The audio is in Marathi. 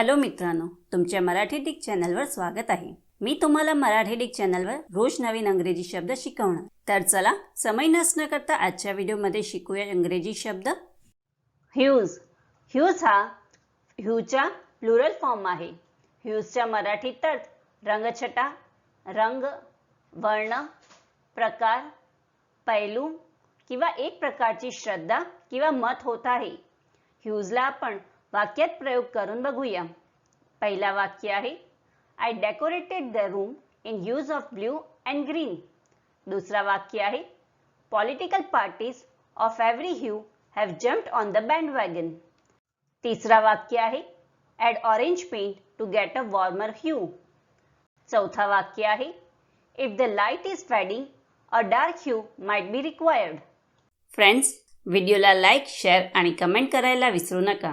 हॅलो मित्रांनो तुमच्या मराठी डिक चॅनलवर स्वागत आहे. मी तुम्हाला मराठी डिक चॅनलवर रोज नवीन अंग्रेजी शब्द शिकवणार. तर चला समय नसणं करता आजच्या व्हिडिओमध्ये शिकूया इंग्रजी शब्द. ह्यूज ह्यूज हा ह्यूचा प्लुरल फॉर्म आहे. ह्यूजच्या मराठीत अर्थ रंगछटा रंग वर्ण प्रकार पैलू किंवा एक प्रकारची श्रद्धा किंवा मत होत आहे. ह्यूजला आपण वाक्यात प्रयोग करून बघूया. पहिला वाक्य आहे I decorated the room in hues of blue and green दुसरा वाक्य आहे political parties of every hue have jumped on the bandwagon तिसरा वाक्य आहे add orange paint to get a warmer hue चौथा वाक्य आहे if the light is fading a dark hue might be required friends व्हिडिओला लाईक शेअर आणि कमेंट करायला विसरू नका.